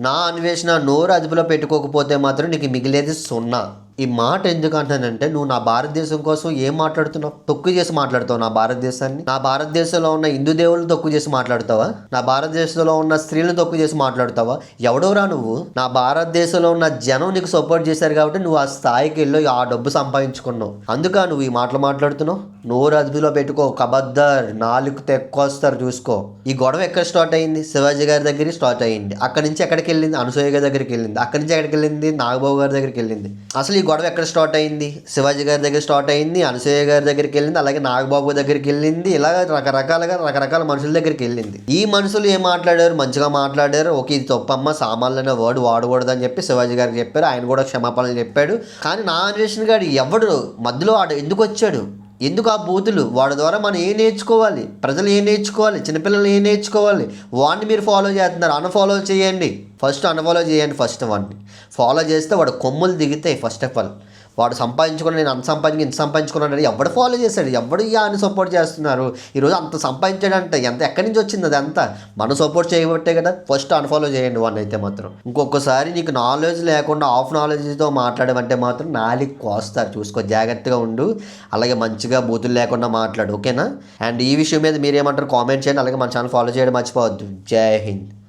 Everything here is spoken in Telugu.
నా అన్వేషణ నోరు అదుపులో పెట్టుకోకపోతే మాత్రం నీకు మిగిలేది సున్నా. ఈ మాట ఎందుకు అంటానంటే నువ్వు నా భారతదేశం కోసం ఏం మాట్లాడుతున్నావు? తొక్కు చేసి మాట్లాడుతావు నా భారతదేశాన్ని? నా భారతదేశంలో ఉన్న హిందూ దేవుళ్ళని తొక్కు చేసి మాట్లాడతావా? నా భారతదేశంలో ఉన్న స్త్రీలను తొక్కు చేసి మాట్లాడతావా? ఎవడోరా నువ్వు? నా భారతదేశంలో ఉన్న జనం నీకు సపోర్ట్ చేశారు కాబట్టి నువ్వు ఆ స్థాయికి వెళ్ళి ఆ డబ్బు సంపాదించుకున్నావు. అందుక నువ్వు ఈ మాటలు మాట్లాడుతున్నావు? నోరు అదుపులో పెట్టుకో కబద్దర్ నాలుగు తెక్కొస్తారు చూసుకో. ఈ గొడవ ఎక్కడ స్టార్ట్ అయింది? శివాజీ గారి దగ్గర స్టార్ట్ అయింది. అక్కడి నుంచి ఎక్కడికి వెళ్ళింది? అనసూయ గారి దగ్గరికి వెళ్ళింది. అక్కడి నుంచి ఎక్కడికి వెళ్ళింది? నాగబాబు గారి దగ్గరికి వెళ్ళింది. అసలు ఈ గొడవ ఎక్కడ స్టార్ట్ అయింది? శివాజీ గారి దగ్గర స్టార్ట్ అయింది అనసూయ గారి దగ్గరికి వెళ్ళింది అలాగే నాగబాబు దగ్గరికి వెళ్ళింది ఇలా రకరకాలుగా రకరకాల మనుషుల దగ్గరికి వెళ్ళింది. ఈ మనుషులు ఏం మాట్లాడారు? మంచిగా మాట్లాడారు. ఓకే ఇది తప్పమ్మ సామాన్లు అనే వర్డ్ వాడకూడదు అని చెప్పి శివాజీ గారికి చెప్పారు. ఆయన కూడా క్షమాపణలు చెప్పాడు. కానీ నా అన్వేషణ గారు ఎవడు? మధ్యలో ఆడు ఎందుకు వచ్చాడు? ఎందుకు ఆ బూతులు? వాడి ద్వారా మనం ఏం నేర్చుకోవాలి? ప్రజలు ఏం నేర్చుకోవాలి? చిన్నపిల్లలు ఏం నేర్చుకోవాలి? వాడిని మీరు ఫాలో చేస్తున్నారు. అన్ఫాలో చేయండి. ఫస్ట్ అన్ఫాలో చేయండి ఫస్ట్ వాడిని ఫాలో చేస్తే వాడు కొమ్ములు దిగుతాయి ఫస్ట్ ఆఫ్ ఆల్ వాడు సంపాదించుకుని నేను అంత సంపాదించి ఇంత సంపాదించుకున్నాను ఎవడు ఫాలో చేశాడు? ఎవడు ఇక అని సపోర్ట్ చేస్తున్నారు? ఈరోజు అంత సంపాదించాడంటే. ఎంత ఎక్కడి నుంచి వచ్చింది అది అంతా మనం సపోర్ట్ చేయబట్టే కదా. ఫస్ట్ అన్ఫాలో చేయండి వాడిని అయితే మాత్రం. ఇంకొకసారి నీకు నాలెడ్జ్ లేకుండా ఆఫ్ నాలెడ్జ్తో మాట్లాడమంటే మాత్రం నాలికి కోస్తారు. చూసుకో జాగ్రత్తగా ఉండు. అలాగే మంచిగా బూతులు లేకుండా మాట్లాడు. ఓకేనా? అండ్ ఈ విషయం మీద మీరేమంటారు? కామెంట్ చేయండి. అలాగే మన ఛానల్ ఫాలో చేయడం మర్చిపోవద్దు. జై హింద్.